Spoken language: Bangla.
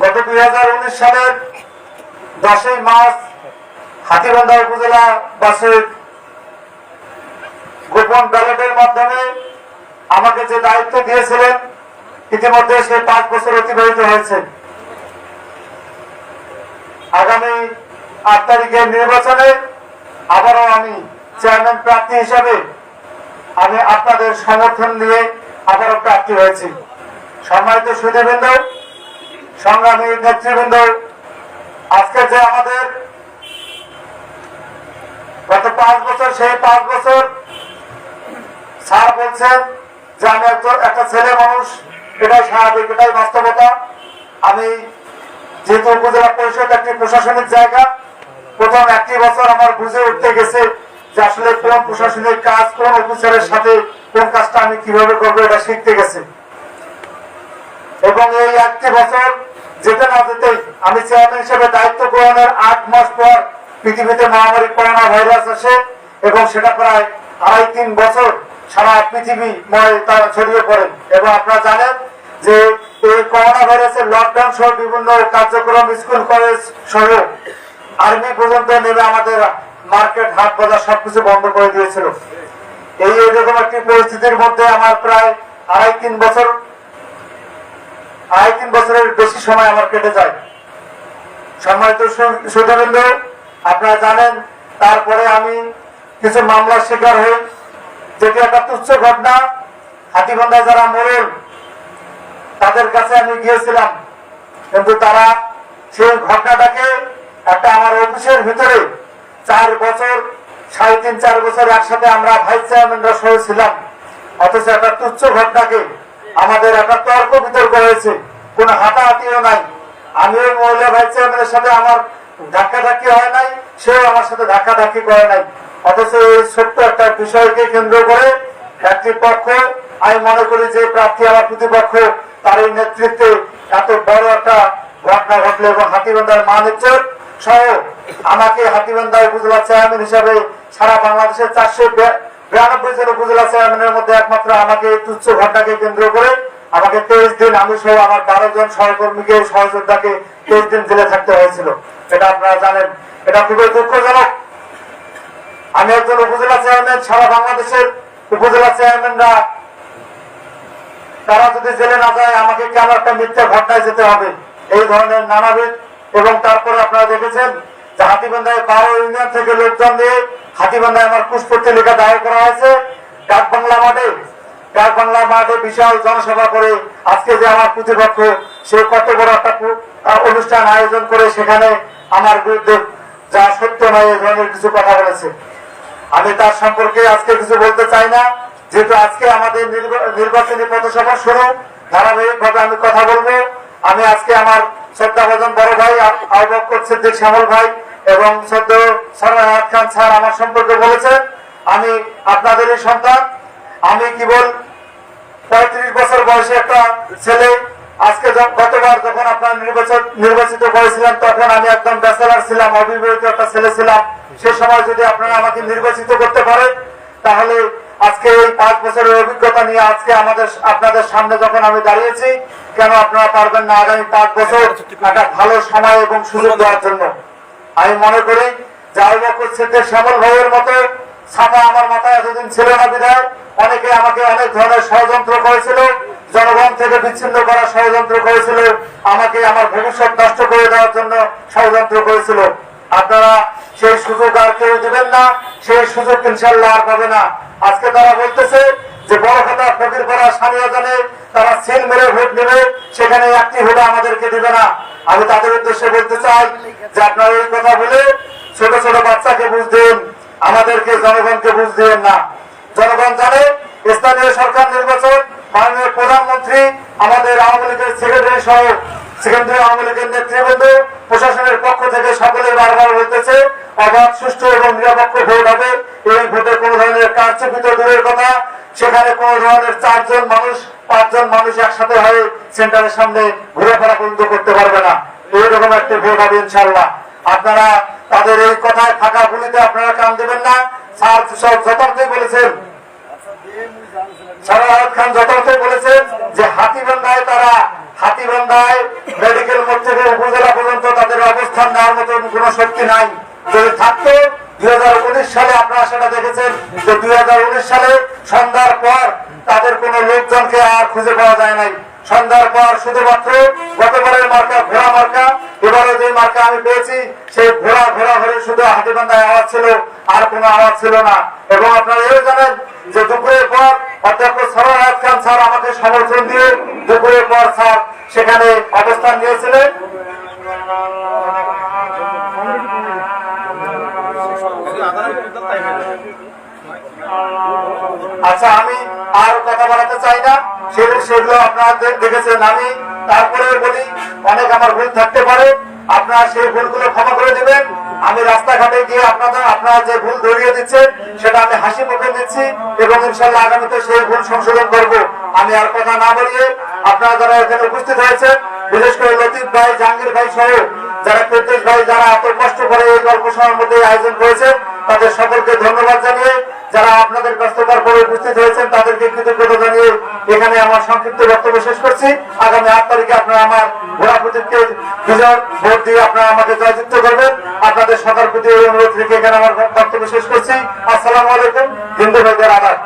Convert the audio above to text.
গত দুই হাজার উনিশ সালের দশই মার্চ হাতিবান্ধা উপজেলা বাসের গোপন ব্যালটের মাধ্যমে আমাকে যে দায়িত্ব দিয়েছিলেন, ইতিমধ্যে সে পাঁচ বছর অতিবাহিত হয়েছে। আগামী আট তারিখের নির্বাচনে আবারও আমি চেয়ারম্যান প্রার্থী হিসাবে আমি আপনাদের সমর্থন নিয়ে আবারও প্রার্থী হয়েছি। সম্মানিত সুদীবৃন্দ সংগ্রামী নেতৃবৃন্দ আজকে যে আমাদের গত পাঁচ বছর, সেই পাঁচ বছর স্যার বলছেন যে আমি একটা ছেলে মানুষ, এটাই স্বাভাবিক, এটাই বাস্তবতা। আমি যেহেতু উপজেলা পরিষদ একটি প্রশাসনিক জায়গা, প্রথম একটি বছর আমার বুঝে উঠতে গেছে যে আসলে কোন প্রশাসনিক কাজ, কোন অফিসারের সাথে কোন কাজটা আমি কীভাবে করব, এটা শিখতে গেছে। এবং এই একটি বছর যেতে না আমি চেয়ারম্যান হিসেবে দায়িত্ব গ্রহণের আট মাস পর পৃথিবীতে মহামারী, করোনা ভাইরাস আসে এবং সেটা প্রায় আড়াই তিন বছর সারা পৃথিবী তার ছড়িয়ে পড়ে। এবং আপনারা জানেন যে এই করোনা ভাইরাসের লকডাউন সহ বিভিন্ন কার্যক্রম স্কুল কলেজ সহ আর্মি পর্যন্ত নেমে আমাদের মার্কেট হাট, বাজার সবকিছু বন্ধ করে দিয়েছিল। এই এরকম একটি পরিস্থিতির মধ্যে আমার প্রায় আড়াই তিন বছর আড়াই তিন বছরের বেশি সময় আমার কেটে যায়। সম্মানিত সুদবৃন্দ আপনারা জানেন, তারপরে আমি কিছু মামলার শিকার হই যেটি একটা তুচ্ছ ঘটনা হাতিবান্ধায় যারা মরল তাদের কাছে আমি গিয়েছিলাম। কিন্তু তারা সেই ঘটনাটাকে একটা আমার অফিসের ভিতরে চার বছর, সাড়ে তিন, চার বছর একসাথে আমরা ভাইস চেয়ারম্যানরা সহ ছিলাম। অথচ একটা তুচ্ছ ঘটনাকে আমাদের একটা তর্ক বিতর্ক হয়েছে। কোনো হাতাহাতিও নাই। আমি ওই মহিলা ভাই চেয়ারম্যানের সাথে আমার ধাক্কা ধাক্কি হয় নাই, সেও আমার সাথে ধাক্কা ধাক্কি করে নাই। অথচ এই ছোট্ট একটা বিষয়কে কেন্দ্র করে একটি পক্ষ আমি মনে করি যে প্রার্থী আমার প্রতিপক্ষ তার এই নেতৃত্বে এত বড় একটা ঘটনা ঘটলো এবং হাতিবান্ধার মান ইজ্জত সহ আমাকে হাতিবান্ধা উপজেলা চেয়ারম্যান হিসাবে সারা বাংলাদেশের চারশো বিরানব্বই জন উপজেলা চেয়ারম্যানের মধ্যে একমাত্র আমাকে তুচ্ছ ঘটনাকে কেন্দ্র করে আমাকে তেইশ দিন আমি সহ আমার বারো জন সহকর্মীকে, সহযোদ্ধাকে তেইশ দিন জেলে থাকতে হয়েছিল। এটা আপনারা জানেন। এটা খুবই দুঃখজনক। আমি একজন উপজেলা চেয়ারম্যান, সারা বাংলাদেশের উপজেলা চেয়ারম্যানরা, তারা যদি জেলে না যায়, আমাকে কেন একটা মিথ্যা ঘটনায় যেতে হবে? এই ধরনের নানাবিধ এবং তারপরে আপনারা দেখেছেন যে হাতিবান্ধায় বারো ইউনিয়ন থেকে লোকজন দিয়ে হাতিবান্ধায় আমার পুষ্পত্রিকা দায়ের করা হয়েছে। ডাক মাঠে ডাক মাঠে বিশাল জনসভা করে আজকে যে আমার প্রতিপক্ষ, সে কত বড় একটা অনুষ্ঠান আয়োজন করে সেখানে আমার বিরুদ্ধে যা সত্য নয় এই ধরনের কিছু কথা বলেছে। আমি তার সম্পর্কে আজকে কিছু বলতে চাই না। যেহেতু আজকে আমাদের নির্বা- নির্বাচনী পথসভা শুরু ধারাবাহিক ভাবে আমি কথা বলব। আমি আজকে আমার শ্রদ্ধাভাজন বড় ভাই আহ্বক সিদ্দিক শ্যামল ভাই এবং সদ্য সরাহাত খান স্যার আমার সম্পর্কে বলেছেন, আমি আপনাদেরই সন্তান। আমি কেবল পঁয়ত্রিশ বছর বয়সে একটা ছেলে। আজকে গতবার যখন আপনার নির্বাচন নির্বাচিত করেছিলেন তখন আমি একদম ব্যাচেলার ছিলাম, অবিবাহিত একটা ছেলে ছিলাম। সে সময় যদি আপনারা আমাকে নির্বাচিত করতে পারেন, তাহলে আজকে এই পাঁচ বছরের অভিজ্ঞতা নিয়ে আজকে আমাদের আপনাদের সামনে যখন আমি দাঁড়িয়েছি, কেন আপনারা পারবেন না আগামী পাঁচ বছর একটা ভালো সময় এবং সুযোগ দেওয়ার জন্য? আমি মনে করি যে আবু বকর সিদ্দিক শ্যামল ভাইয়ের মতো ছাতা আমার মাথায় এতদিন ছিল না বিধায় অনেকে আমাকে অনেক ধরনের ষড়যন্ত্র করেছিল, জনগণ থেকে বিচ্ছিন্ন করার ষড়যন্ত্র করেছিল, আমাকে আমার ভবিষ্যৎ নষ্ট করে দেওয়ার জন্য ষড়যন্ত্র করেছিল। আপনারা সেই সুযোগ আর কেউ দিবেন না, সেই সুযোগ ইনশাল্লাহ আর পাবে না। আজকে তারা বলতেছে যে, বড় কথা, ফকির করা সানিয়া জানে, তারা সিল মেরে ভোট নেবে, সেখানে একটি ভোট আমাদেরকে দিবে না। আমি তাদের উদ্দেশ্যে বলতে চাই যে আপনারা এই কথা বলে ছোট ছোট বাচ্চাকে বুঝ আমাদেরকে, জনগণকে বুঝ দিবেন না। জনগণ জানে স্থানীয় সরকার নির্বাচন, মাননীয় প্রধানমন্ত্রী, আমাদের আওয়ামী লীগের সেক্রেটারি সহ সেকেন্দ্রীয় আওয়ামী লীগের নেতৃবৃন্দ, প্রশাসনের পক্ষ থেকে সকলে বারবার বলতেছে, অবাধ, সুষ্ঠু এবং নিরপেক্ষ ভোট হবে, এই ভোটে কারচুপি তো দূরের কথা, সেখানে কোন ধরনের চারজন মানুষ, পাঁচজন মানুষ একসাথে হয়ে সেন্টারের সামনে ঘুরেফেরা পর্যন্ত করতে পারবে না। এইরকম একটি ভোট হবে ইনশাল্লাহ আপনারা তাদের এই কথায় ফাঁকা ভুলিতে আপনারা কান দেবেন না। স্যার সব যথার্থই বলেছেন। তাদের অবস্থান নেওয়ার মতো কোনো শক্তি নাই। যদি থাকতো দুই সালে আপনারা সেটা দেখেছেন যে দু হাজার উনিশ সালে সন্ধ্যার পর তাদের কোন লোকজনকে আর খুঁজে পাওয়া যায় নাই। সন্ধ্যার পর শুধুমাত্র গতবারের মার্কা ঘোড়া মার্কা, এবারে যে মার্কা আমি পেয়েছি, সেই ঘোড়া ঘোড়া হলে শুধু হাতিবান্ধায় আওয়াজ ছিল, আর কোনো আওয়াজ ছিল না। এবং আপনারা এও জানেন যে দুপুরের পর, অধ্যক্ষ সরার খান স্যার আমাকে সমর্থন দিয়ে দুপুরের পর স্যার সেখানে অবস্থান নিয়েছিলেন। আচ্ছা আমি আর কথা বলাতে চাই না। সেগুলো আপনারা দেখেছেন আমি। তারপরে বলি, অনেক আমার ভুল থাকতে পারে। আপনারা সেই ভুলগুলো ক্ষমা করে দেবেন। আমি রাস্তাঘাটে গিয়ে আপনাদের আপনারা যে ভুল ধরিয়ে সেটা আমি হাসি মুখে দিচ্ছি এবং ইনশাল্লাহ আগামীতে সেই ভুল সংশোধন করব। আমি আর কথা না বলিয়ে আপনারা যারা এখানে উপস্থিত হয়েছেন, বিশেষ করে লতিফ ভাই, জাহাঙ্গীর ভাই সহ যারা ভাই যারা এত কষ্ট করে এই গল্প সময়ের মধ্যে আয়োজন করেছেন তাদের সকলকে ধন্যবাদ জানিয়ে যারা আপনাদের ব্যস্ততার পরে উপস্থিত হয়েছেন, তাদেরকে কৃতজ্ঞতা জানিয়ে এখানে আমার সংক্ষিপ্ত বক্তব্য শেষ করছি। আগামী আট তারিখে আপনারা আমার ঘোড়া প্রতীককে বিজয় ভোট দিয়ে আপনারা আমাকে জয়যুক্ত করবেন। আপনাদের সবার প্রতি অনুরোধ রেখে এখানে আমার বক্তব্য শেষ করছি। আসসালামু আলাইকুম। হিন্দু ভাইদের আদাব